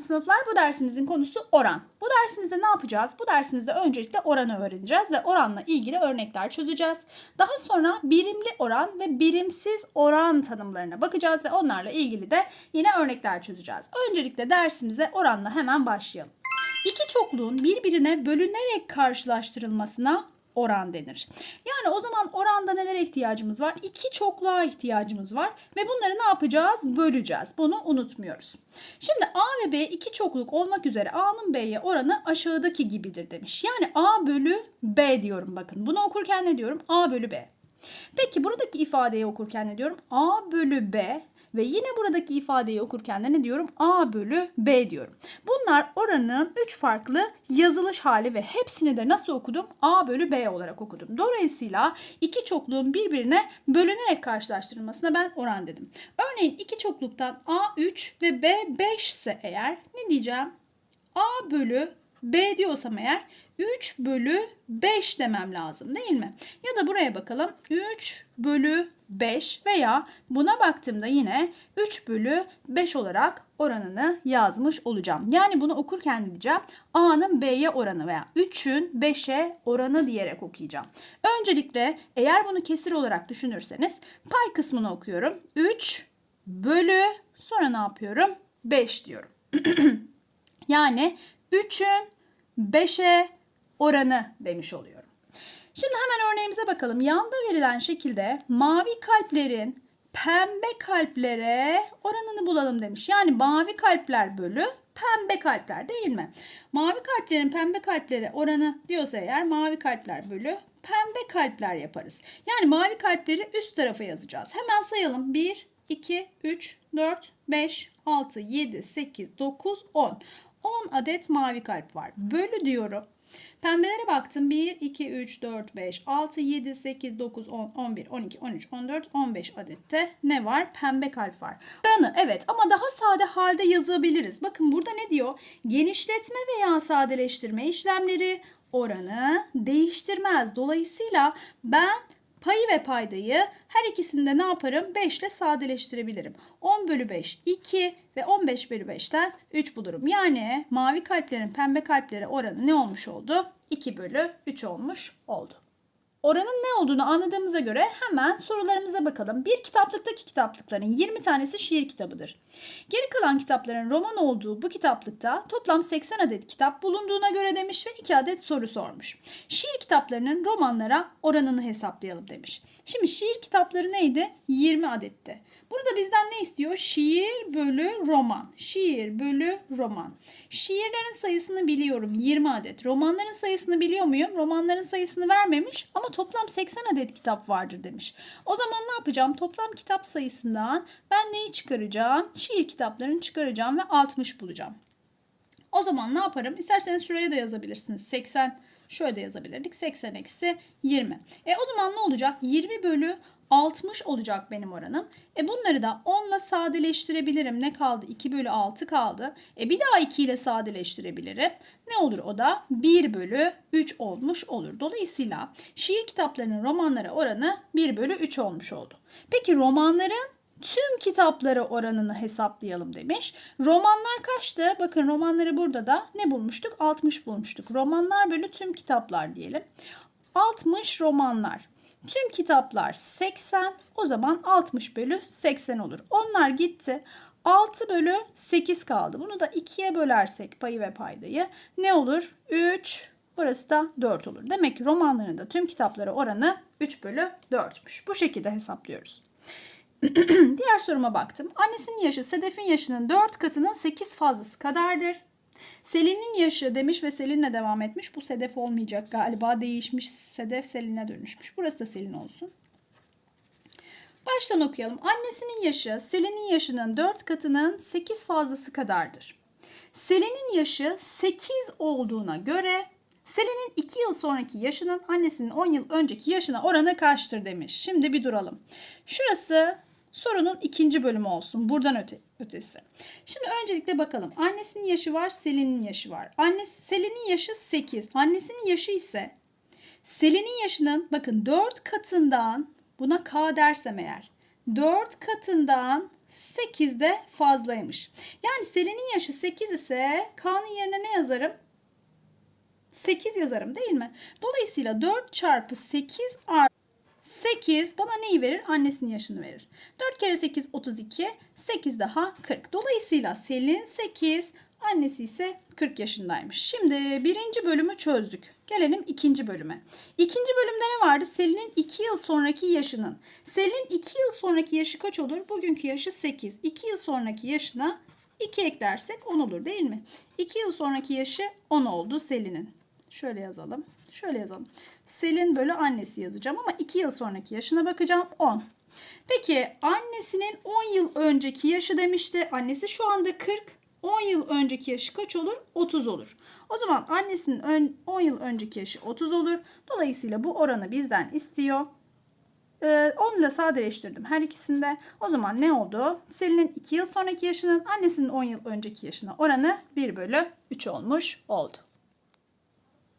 12. sınıflar bu dersimizin konusu oran. Bu dersimizde ne yapacağız? Bu dersimizde öncelikle oranı öğreneceğiz ve oranla ilgili örnekler çözeceğiz. Daha sonra birimli oran ve birimsiz oran tanımlarına bakacağız ve onlarla ilgili de yine örnekler çözeceğiz. Öncelikle dersimize oranla hemen başlayalım. İki çokluğun birbirine bölünerek karşılaştırılmasına oran denir. Yani o zaman oranda nelere ihtiyacımız var? İki çokluğa ihtiyacımız var ve bunları ne yapacağız? Böleceğiz. Bunu unutmuyoruz. Şimdi A ve B iki çokluk olmak üzere A'nın B'ye oranı aşağıdaki gibidir demiş. Yani A bölü B diyorum bakın. Bunu okurken ne diyorum? A bölü B. Peki buradaki ifadeyi okurken ne diyorum? A bölü B ve yine buradaki ifadeyi okurken de ne diyorum? A bölü B diyorum. Bunlar oranın 3 farklı yazılış hali ve hepsini de nasıl okudum? A bölü B olarak okudum. Dolayısıyla iki çokluğun birbirine bölünerek karşılaştırılmasına ben oran dedim. Örneğin iki çokluktan A 3 ve B 5 ise eğer ne diyeceğim? A bölü B diyorsam eğer 3 bölü 5 demem lazım değil mi? Ya da buraya bakalım 3 bölü 5 veya buna baktığımda yine 3 bölü 5 olarak oranını yazmış olacağım. Yani bunu okurken diyeceğim A'nın B'ye oranı veya 3'ün 5'e oranı diyerek okuyacağım. Öncelikle eğer bunu kesir olarak düşünürseniz pay kısmını okuyorum. 3 bölü sonra ne yapıyorum? 5 diyorum. yani 3'ün 5'e oranı demiş oluyorum. Şimdi hemen örneğimize bakalım. Yanda verilen şekilde mavi kalplerin pembe kalplere oranını bulalım demiş. Yani mavi kalpler bölü pembe kalpler değil mi? Mavi kalplerin pembe kalplere oranı diyorsa eğer mavi kalpler bölü pembe kalpler yaparız. Yani mavi kalpleri üst tarafa yazacağız. Hemen sayalım. 1, 2, 3, 4, 5, 6, 7, 8, 9, 10. 10 adet mavi kalp var. Bölü diyorum. Pembelere baktım. 1, 2, 3, 4, 5, 6, 7, 8, 9, 10, 11, 12, 13, 14, 15 adette ne var? Pembe kalp var. Oranı evet ama daha sade halde yazabiliriz. Bakın burada ne diyor? Genişletme veya sadeleştirme işlemleri oranı değiştirmez. Dolayısıyla ben Payı ve paydayı her ikisini de ne yaparım? 5 ile sadeleştirebilirim. 10 bölü 5 2 ve 15 bölü 5'ten 3 bulurum. Yani mavi kalplerin pembe kalplere oranı ne olmuş oldu? 2 bölü 3 olmuş oldu. Oranın ne olduğunu anladığımıza göre hemen sorularımıza bakalım. Bir kitaplıktaki kitaplıkların 20 tanesi şiir kitabıdır. Geri kalan kitapların roman olduğu bu kitaplıkta toplam 80 adet kitap bulunduğuna göre demiş ve 2 adet soru sormuş. Şiir kitaplarının romanlara oranını hesaplayalım demiş. Şimdi şiir kitapları neydi? 20 adetti. Burada bizden ne istiyor? Şiir bölü roman. Şiir bölü roman. Şiirlerin sayısını biliyorum 20 adet. Romanların sayısını biliyor muyum? Romanların sayısını vermemiş ama toplam 80 adet kitap vardır demiş. O zaman ne yapacağım? Toplam kitap sayısından ben neyi çıkaracağım? Şiir kitaplarını çıkaracağım ve 60 bulacağım. O zaman ne yaparım? İsterseniz şuraya da yazabilirsiniz. 80 şöyle de yazabilirdik. 80 eksi 20. E o zaman ne olacak? 20 bölü 60 olacak benim oranım. E bunları da 10 ile sadeleştirebilirim. Ne kaldı? 2 bölü 6 kaldı. E bir daha 2 ile sadeleştirebilirim. Ne olur o da? 1 bölü 3 olmuş olur. Dolayısıyla şiir kitaplarının romanlara oranı 1 bölü 3 olmuş oldu. Peki romanların tüm kitapları oranını hesaplayalım demiş. Romanlar kaçtı? Bakın romanları burada da ne bulmuştuk? 60 bulmuştuk. Romanlar bölü tüm kitaplar diyelim. 60 romanlar. Tüm kitaplar 80. O zaman 60 bölü 80 olur. Onlar gitti. 6 bölü 8 kaldı. Bunu da 2'ye bölersek payı ve paydayı ne olur? 3. Burası da 4 olur. Demek ki romanların da tüm kitapları oranı 3 bölü 4'müş. Bu şekilde hesaplıyoruz. Diğer soruma baktım. Annesinin yaşı Sedef'in yaşının 4 katının 8 fazlası kadardır. Selin'in yaşı demiş ve Selin'le devam etmiş. Bu Sedef olmayacak galiba. Değişmiş. Sedef Selin'e dönüşmüş. Burası da Selin olsun. Baştan okuyalım. Annesinin yaşı Selin'in yaşının 4 katının 8 fazlası kadardır. Selin'in yaşı 8 olduğuna göre Selin'in 2 yıl sonraki yaşının annesinin 10 yıl önceki yaşına oranı kaçtır demiş. Şimdi bir duralım. Şurası sorunun ikinci bölümü olsun. Buradan öte, ötesi. Şimdi öncelikle bakalım. Annesinin yaşı var, Selin'in yaşı var. Annesi, Selin'in yaşı 8. Annesinin yaşı ise Selin'in yaşının bakın 4 katından buna K dersem eğer 4 katından 8 de fazlaymış. Yani Selin'in yaşı 8 ise Kaan'ın yerine ne yazarım? 8 yazarım değil mi? Dolayısıyla 4 çarpı 8 artı 8 bana neyi verir? Annesinin yaşını verir. 4 kere 8 32, 8 daha 40. Dolayısıyla Selin 8, annesi ise 40 yaşındaymış. Şimdi birinci bölümü çözdük. Gelelim ikinci bölüme. İkinci bölümde ne vardı? Selin'in 2 yıl sonraki yaşının. Selin 2 yıl sonraki yaşı kaç olur? Bugünkü yaşı 8. 2 yıl sonraki yaşına 2 eklersek 10 olur değil mi? 2 yıl sonraki yaşı 10 oldu Selin'in. Şöyle yazalım. Şöyle yazalım. Selin bölü annesi yazacağım ama 2 yıl sonraki yaşına bakacağım 10. Peki annesinin 10 yıl önceki yaşı demişti. Annesi şu anda 40. 10 yıl önceki yaşı kaç olur? 30 olur. O zaman annesinin ön- 10 yıl önceki yaşı 30 olur. Dolayısıyla bu oranı bizden istiyor. Ee, 10 ile sadeleştirdim her ikisinde. O zaman ne oldu? Selin'in 2 yıl sonraki yaşının annesinin 10 yıl önceki yaşına oranı 1 bölü 3 olmuş oldu.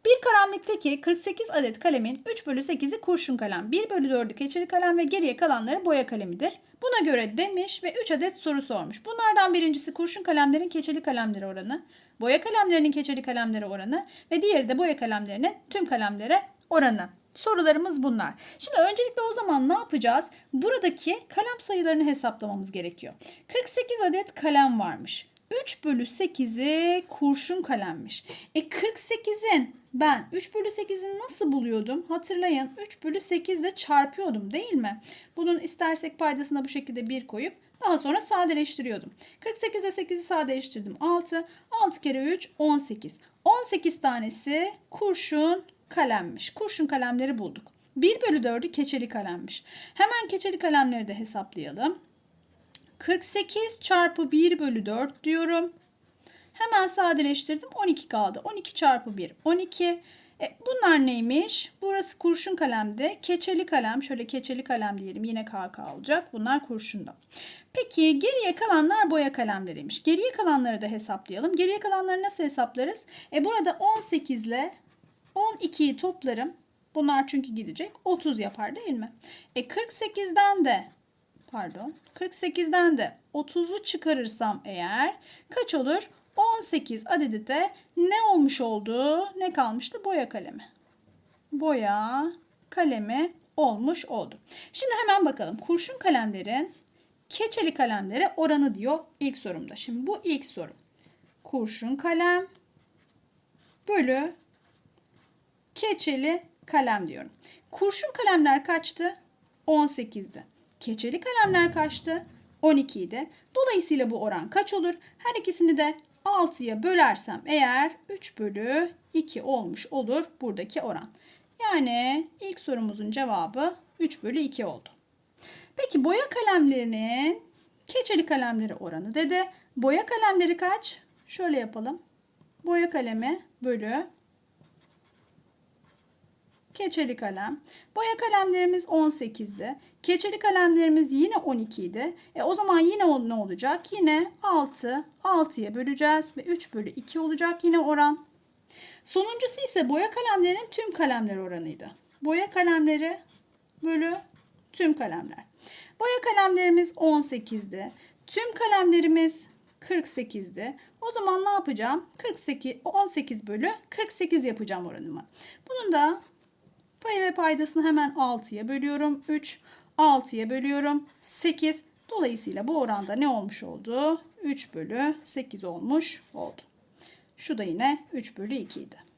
Bir kalemlikteki 48 adet kalemin 3 bölü 8'i kurşun kalem, 1 bölü 4'ü keçeli kalem ve geriye kalanları boya kalemidir. Buna göre demiş ve 3 adet soru sormuş. Bunlardan birincisi kurşun kalemlerin keçeli kalemleri oranı, boya kalemlerinin keçeli kalemleri oranı ve diğeri de boya kalemlerinin tüm kalemlere oranı. Sorularımız bunlar. Şimdi öncelikle o zaman ne yapacağız? Buradaki kalem sayılarını hesaplamamız gerekiyor. 48 adet kalem varmış. 3 bölü 8'i kurşun kalemmiş. E 48'in ben 3 bölü 8'i nasıl buluyordum? Hatırlayın 3 bölü 8 ile çarpıyordum değil mi? Bunun istersek paydasına bu şekilde 1 koyup daha sonra sadeleştiriyordum. 48'e 8'i sadeleştirdim 6. 6 kere 3 18. 18 tanesi kurşun kalemmiş. Kurşun kalemleri bulduk. 1 bölü 4'ü keçeli kalemmiş. Hemen keçeli kalemleri de hesaplayalım. 48 çarpı 1 bölü 4 diyorum. Hemen sadeleştirdim. 12 kaldı. 12 çarpı 1 12. E, bunlar neymiş? Burası kurşun kalemde. Keçeli kalem. Şöyle keçeli kalem diyelim. Yine KK olacak. Bunlar kurşunda. Peki geriye kalanlar boya kalemleriymiş. Geriye kalanları da hesaplayalım. Geriye kalanları nasıl hesaplarız? E, burada 18 ile 12'yi toplarım. Bunlar çünkü gidecek. 30 yapar değil mi? E 48'den de pardon 48'den de 30'u çıkarırsam eğer kaç olur? 18 adedi de ne olmuş oldu? Ne kalmıştı? Boya kalemi. Boya kalemi olmuş oldu. Şimdi hemen bakalım. Kurşun kalemlerin keçeli kalemlere oranı diyor ilk sorumda. Şimdi bu ilk sorum. Kurşun kalem bölü keçeli kalem diyorum. Kurşun kalemler kaçtı? 18'di. Keçeli kalemler kaçtı? 12 idi. Dolayısıyla bu oran kaç olur? Her ikisini de 6'ya bölersem eğer 3 bölü 2 olmuş olur buradaki oran. Yani ilk sorumuzun cevabı 3 bölü 2 oldu. Peki boya kalemlerinin keçeli kalemleri oranı dedi. Boya kalemleri kaç? Şöyle yapalım. Boya kalemi bölü keçeli kalem. Boya kalemlerimiz 18'di. Keçeli kalemlerimiz yine 12 idi. E o zaman yine ne olacak? Yine 6. 6'ya böleceğiz ve 3 bölü 2 olacak yine oran. Sonuncusu ise boya kalemlerinin tüm kalemler oranıydı. Boya kalemleri bölü tüm kalemler. Boya kalemlerimiz 18'di. Tüm kalemlerimiz 48'di. O zaman ne yapacağım? 48 18 bölü 48 yapacağım oranımı. Bunun da Payı ve paydasını hemen 6'ya bölüyorum. 3, 6'ya bölüyorum. 8. Dolayısıyla bu oranda ne olmuş oldu? 3 bölü 8 olmuş oldu. Şu da yine 3 bölü 2 idi.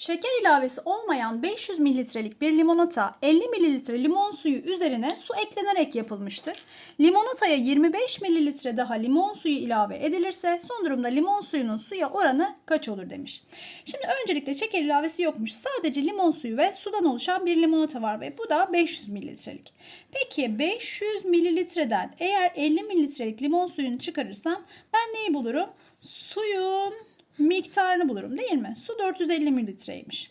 Şeker ilavesi olmayan 500 mililitrelik bir limonata 50 mililitre limon suyu üzerine su eklenerek yapılmıştır. Limonataya 25 mililitre daha limon suyu ilave edilirse son durumda limon suyunun suya oranı kaç olur demiş. Şimdi öncelikle şeker ilavesi yokmuş. Sadece limon suyu ve sudan oluşan bir limonata var ve bu da 500 mililitrelik. Peki 500 mililitreden eğer 50 mililitrelik limon suyunu çıkarırsam ben neyi bulurum? Suyun miktarını bulurum değil mi? Su 450 mililitreymiş.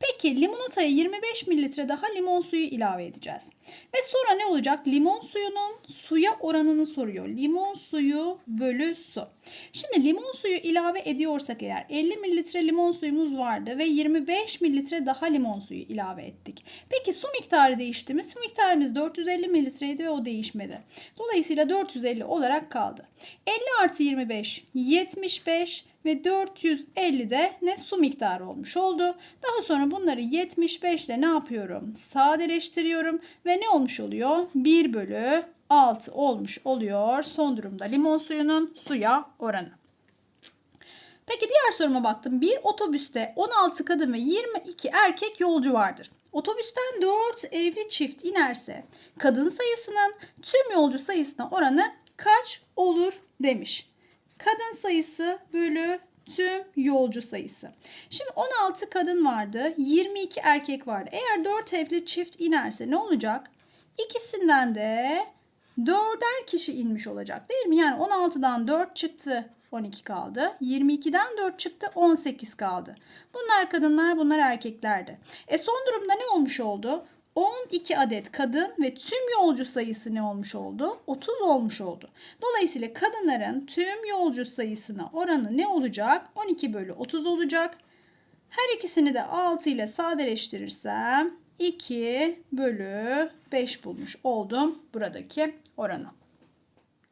Peki limonataya 25 mililitre daha limon suyu ilave edeceğiz. Ve sonra ne olacak? Limon suyunun suya oranını soruyor. Limon suyu bölü su. Şimdi limon suyu ilave ediyorsak eğer 50 mililitre limon suyumuz vardı ve 25 mililitre daha limon suyu ilave ettik. Peki su miktarı değişti mi? Su miktarımız 450 mililitreydi ve o değişmedi. Dolayısıyla 450 olarak kaldı. 50 artı 25 75 ve 450 de ne su miktarı olmuş oldu. Daha sonra bunları 75 ile ne yapıyorum? Sadeleştiriyorum ve ne olmuş oluyor? 1 bölü 6 olmuş oluyor. Son durumda limon suyunun suya oranı. Peki diğer soruma baktım. Bir otobüste 16 kadın ve 22 erkek yolcu vardır. Otobüsten 4 evli çift inerse kadın sayısının tüm yolcu sayısına oranı kaç olur demiş. Kadın sayısı bölü tüm yolcu sayısı. Şimdi 16 kadın vardı, 22 erkek vardı. Eğer 4 evli çift inerse ne olacak? İkisinden de 4'er kişi inmiş olacak değil mi? Yani 16'dan 4 çıktı, 12 kaldı. 22'den 4 çıktı, 18 kaldı. Bunlar kadınlar, bunlar erkeklerdi. E son durumda ne olmuş oldu? 12 adet kadın ve tüm yolcu sayısı ne olmuş oldu? 30 olmuş oldu. Dolayısıyla kadınların tüm yolcu sayısına oranı ne olacak? 12 bölü 30 olacak. Her ikisini de 6 ile sadeleştirirsem 2 bölü 5 bulmuş oldum buradaki oranı.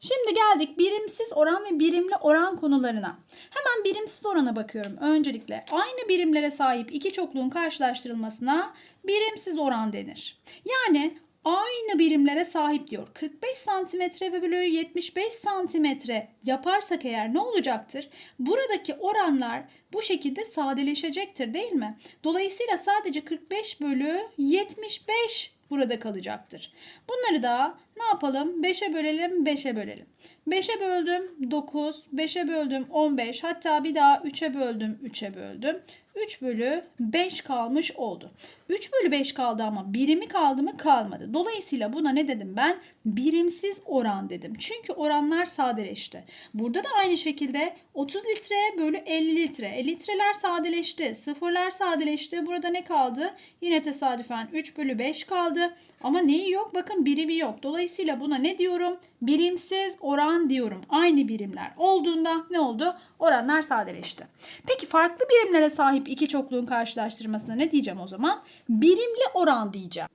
Şimdi geldik birimsiz oran ve birimli oran konularına. Hemen birimsiz orana bakıyorum. Öncelikle aynı birimlere sahip iki çokluğun karşılaştırılmasına birimsiz oran denir. Yani aynı birimlere sahip diyor. 45 santimetre ve bölü 75 santimetre yaparsak eğer ne olacaktır? Buradaki oranlar bu şekilde sadeleşecektir değil mi? Dolayısıyla sadece 45 bölü 75 burada kalacaktır. Bunları da ne yapalım? 5'e bölelim, 5'e bölelim. 5'e böldüm 9, 5'e böldüm 15, hatta bir daha 3'e böldüm, 3'e böldüm. 3 bölü 5 kalmış oldu. 3 bölü 5 kaldı ama birimi kaldı mı kalmadı. Dolayısıyla buna ne dedim ben? Birimsiz oran dedim. Çünkü oranlar sadeleşti. Burada da aynı şekilde 30 litre bölü 50 litre. E, litreler sadeleşti. Sıfırlar sadeleşti. Burada ne kaldı? Yine tesadüfen 3 bölü 5 kaldı. Ama neyi yok? Bakın birimi yok. Dolayısıyla buna ne diyorum? Birimsiz oran diyorum. Aynı birimler olduğunda ne oldu? Oranlar sadeleşti. Peki farklı birimlere sahip iki çokluğun karşılaştırmasına ne diyeceğim o zaman? Birimli oran diyeceğim.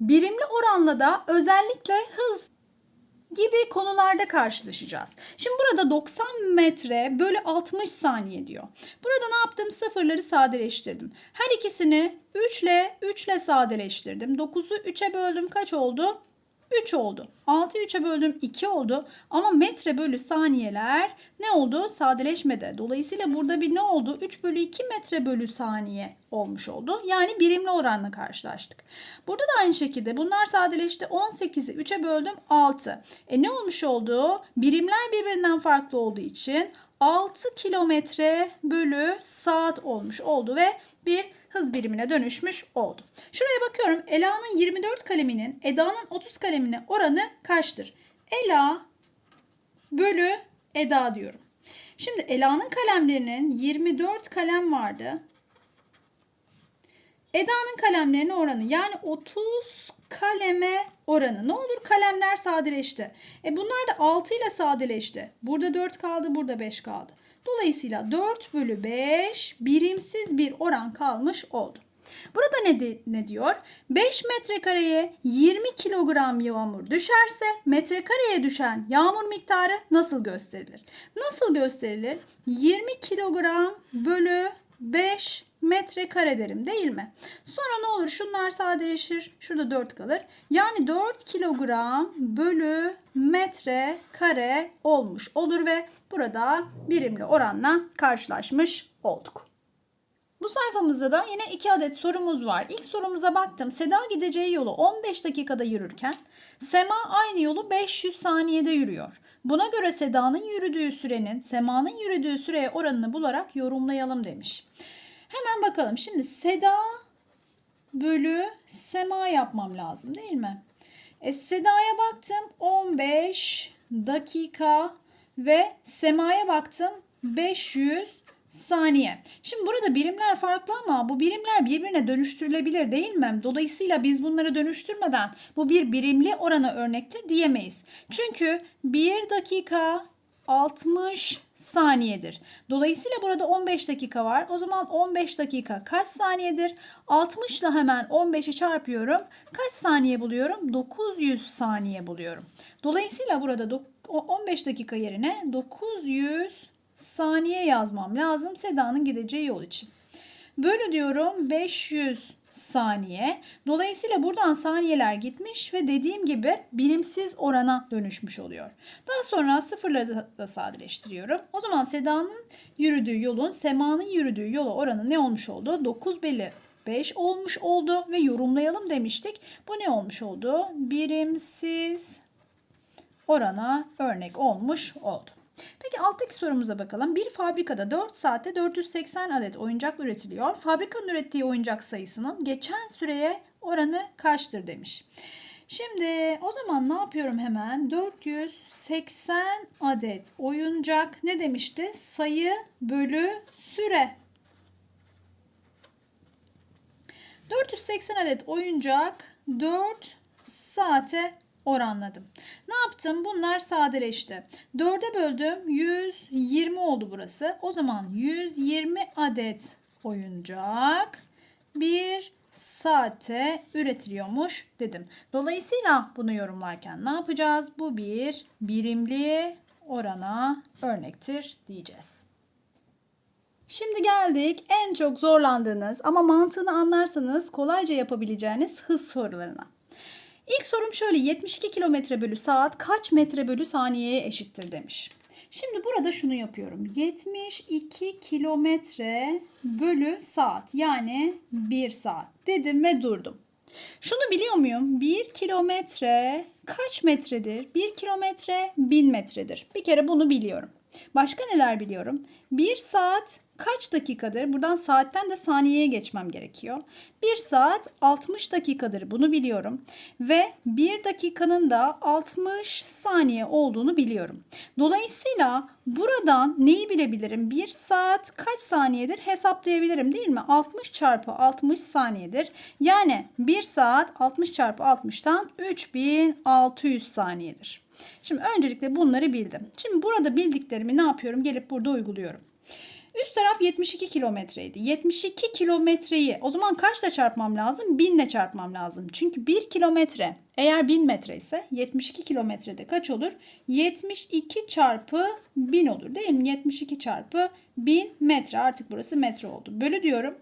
Birimli oranla da özellikle hız gibi konularda karşılaşacağız. Şimdi burada 90 metre bölü 60 saniye diyor. Burada ne yaptım? Sıfırları sadeleştirdim. Her ikisini 3 ile 3 ile sadeleştirdim. 9'u 3'e böldüm. Kaç oldu? 3 oldu. 6'yı 3'e böldüm 2 oldu. Ama metre bölü saniyeler ne oldu? Sadeleşmedi. Dolayısıyla burada bir ne oldu? 3 bölü 2 metre bölü saniye olmuş oldu. Yani birimli oranla karşılaştık. Burada da aynı şekilde bunlar sadeleşti. 18'i 3'e böldüm 6. E ne olmuş oldu? Birimler birbirinden farklı olduğu için 6 kilometre bölü saat olmuş oldu ve bir hız birimine dönüşmüş oldu. Şuraya bakıyorum. Ela'nın 24 kaleminin Eda'nın 30 kalemine oranı kaçtır? Ela bölü Eda diyorum. Şimdi Ela'nın kalemlerinin 24 kalem vardı. Eda'nın kalemlerine oranı yani 30 kaleme oranı. Ne olur kalemler sadeleşti. E bunlar da 6 ile sadeleşti. Burada 4 kaldı, burada 5 kaldı. Dolayısıyla 4 bölü 5 birimsiz bir oran kalmış oldu. Burada ne, de, ne diyor? 5 metrekareye 20 kilogram yağmur düşerse metrekareye düşen yağmur miktarı nasıl gösterilir? Nasıl gösterilir? 20 kilogram bölü 5 metrekare derim değil mi? Sonra ne olur? Şunlar sadeleşir. Şurada 4 kalır. Yani 4 kilogram bölü metre kare olmuş olur ve burada birimli oranla karşılaşmış olduk. Bu sayfamızda da yine iki adet sorumuz var. İlk sorumuza baktım. Seda gideceği yolu 15 dakikada yürürken Sema aynı yolu 500 saniyede yürüyor. Buna göre Seda'nın yürüdüğü sürenin Sema'nın yürüdüğü süreye oranını bularak yorumlayalım demiş. Hemen bakalım. Şimdi Seda bölü Sema yapmam lazım değil mi? E, Seda'ya baktım 15 dakika ve Sema'ya baktım 500 saniye. Şimdi burada birimler farklı ama bu birimler birbirine dönüştürülebilir değil mi? Dolayısıyla biz bunları dönüştürmeden bu bir birimli orana örnektir diyemeyiz. Çünkü 1 dakika 60 saniyedir. Dolayısıyla burada 15 dakika var. O zaman 15 dakika kaç saniyedir? 60 ile hemen 15'i çarpıyorum. Kaç saniye buluyorum? 900 saniye buluyorum. Dolayısıyla burada dok- o 15 dakika yerine 900 saniye yazmam lazım Seda'nın gideceği yol için. Bölü diyorum 500 saniye. Dolayısıyla buradan saniyeler gitmiş ve dediğim gibi birimsiz orana dönüşmüş oluyor. Daha sonra sıfırları da sadeleştiriyorum. O zaman Seda'nın yürüdüğü yolun Sema'nın yürüdüğü yola oranı ne olmuş oldu? 9 bölü 5 olmuş oldu ve yorumlayalım demiştik. Bu ne olmuş oldu? Birimsiz orana örnek olmuş oldu. Peki alttaki sorumuza bakalım. Bir fabrikada 4 saatte 480 adet oyuncak üretiliyor. Fabrikanın ürettiği oyuncak sayısının geçen süreye oranı kaçtır demiş. Şimdi o zaman ne yapıyorum hemen? 480 adet oyuncak ne demişti? Sayı bölü süre. 480 adet oyuncak 4 saate oranladım. Ne yaptım? Bunlar sadeleşti. 4'e böldüm. 120 oldu burası. O zaman 120 adet oyuncak bir saatte üretiliyormuş dedim. Dolayısıyla bunu yorumlarken ne yapacağız? Bu bir birimli orana örnektir diyeceğiz. Şimdi geldik en çok zorlandığınız ama mantığını anlarsanız kolayca yapabileceğiniz hız sorularına. İlk sorum şöyle 72 kilometre bölü saat kaç metre bölü saniyeye eşittir demiş. Şimdi burada şunu yapıyorum. 72 kilometre bölü saat yani 1 saat dedim ve durdum. Şunu biliyor muyum? 1 kilometre kaç metredir? 1 kilometre 1000 metredir. Bir kere bunu biliyorum. Başka neler biliyorum? 1 saat kaç dakikadır? Buradan saatten de saniyeye geçmem gerekiyor. 1 saat 60 dakikadır bunu biliyorum. Ve 1 dakikanın da 60 saniye olduğunu biliyorum. Dolayısıyla buradan neyi bilebilirim? 1 saat kaç saniyedir hesaplayabilirim değil mi? 60 çarpı 60 saniyedir. Yani 1 saat 60 çarpı 60'tan 3600 saniyedir. Şimdi öncelikle bunları bildim. Şimdi burada bildiklerimi ne yapıyorum? Gelip burada uyguluyorum. Üst taraf 72 kilometreydi. 72 kilometreyi o zaman kaçla çarpmam lazım? 1000 ile çarpmam lazım. Çünkü 1 kilometre eğer 1000 metre ise 72 kilometrede kaç olur? 72 çarpı 1000 olur değil mi? 72 çarpı 1000 metre artık burası metre oldu. Bölü diyorum.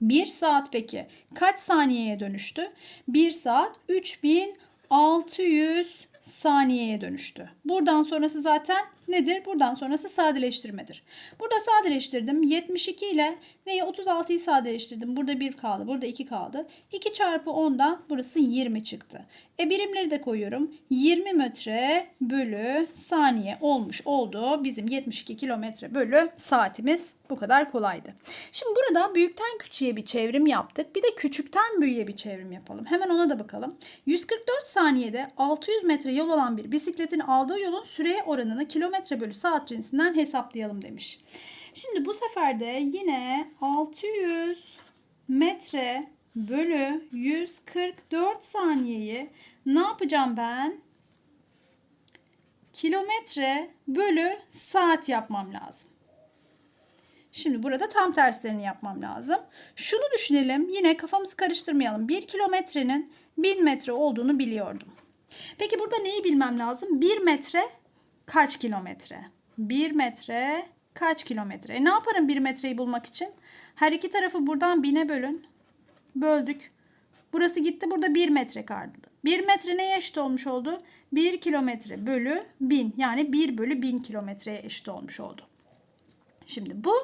1 saat peki kaç saniyeye dönüştü? 1 saat 3600 saniyeye dönüştü. Buradan sonrası zaten nedir? Buradan sonrası sadeleştirmedir. Burada sadeleştirdim. 72 ile neyi 36'yı sadeleştirdim. Burada 1 kaldı. Burada 2 kaldı. 2 çarpı 10'dan burası 20 çıktı. E birimleri de koyuyorum. 20 metre bölü saniye olmuş oldu. Bizim 72 kilometre bölü saatimiz bu kadar kolaydı. Şimdi burada büyükten küçüğe bir çevrim yaptık. Bir de küçükten büyüğe bir çevrim yapalım. Hemen ona da bakalım. 144 saniyede 600 metre yol olan bir bisikletin aldığı yolun süreye oranını kilometre bölü saat cinsinden hesaplayalım demiş. Şimdi bu sefer de yine 600 metre bölü 144 saniyeyi ne yapacağım ben? Kilometre bölü saat yapmam lazım. Şimdi burada tam terslerini yapmam lazım. Şunu düşünelim. Yine kafamızı karıştırmayalım. 1 kilometrenin 1000 metre olduğunu biliyordum. Peki burada neyi bilmem lazım? 1 metre kaç kilometre? 1 metre kaç kilometre? E ne yaparım 1 metreyi bulmak için? Her iki tarafı buradan 1000'e bölün. Böldük. Burası gitti. Burada 1 metre kaldı. 1 metre neye eşit olmuş oldu? 1 kilometre bölü 1000. Yani 1 bölü 1000 kilometreye eşit olmuş oldu. Şimdi bu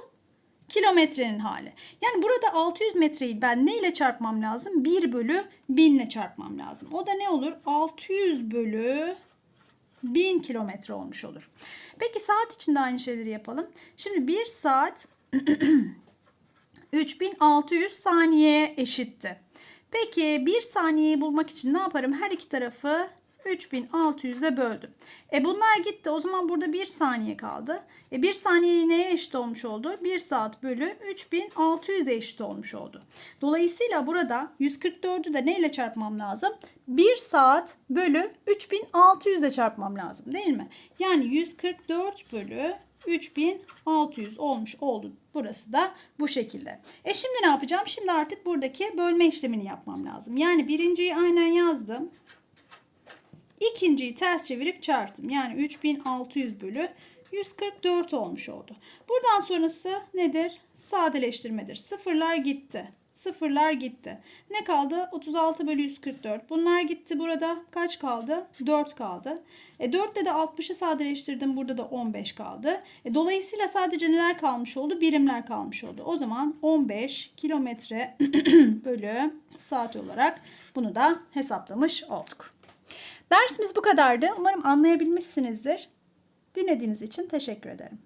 kilometrenin hali. Yani burada 600 metreyi ben ne ile çarpmam lazım? 1 bölü 1000 ile çarpmam lazım. O da ne olur? 600 bölü 1000 kilometre olmuş olur. Peki saat için de aynı şeyleri yapalım. Şimdi 1 saat 3600 saniyeye eşitti. Peki 1 saniyeyi bulmak için ne yaparım? Her iki tarafı 3600'e böldüm. E bunlar gitti. O zaman burada 1 saniye kaldı. E 1 saniye neye eşit olmuş oldu? 1 saat bölü 3600'e eşit olmuş oldu. Dolayısıyla burada 144'ü de neyle çarpmam lazım? 1 saat bölü 3600'e çarpmam lazım değil mi? Yani 144 bölü 3600 olmuş oldu. Burası da bu şekilde. E şimdi ne yapacağım? Şimdi artık buradaki bölme işlemini yapmam lazım. Yani birinciyi aynen yazdım. İkinciyi ters çevirip çarptım. Yani 3600 bölü 144 olmuş oldu. Buradan sonrası nedir? Sadeleştirmedir. Sıfırlar gitti. Sıfırlar gitti. Ne kaldı? 36 bölü 144. Bunlar gitti burada. Kaç kaldı? 4 kaldı. E 4 de 60'ı sadeleştirdim. Burada da 15 kaldı. E dolayısıyla sadece neler kalmış oldu? Birimler kalmış oldu. O zaman 15 kilometre bölü saat olarak bunu da hesaplamış olduk. Dersimiz bu kadardı. Umarım anlayabilmişsinizdir. Dinlediğiniz için teşekkür ederim.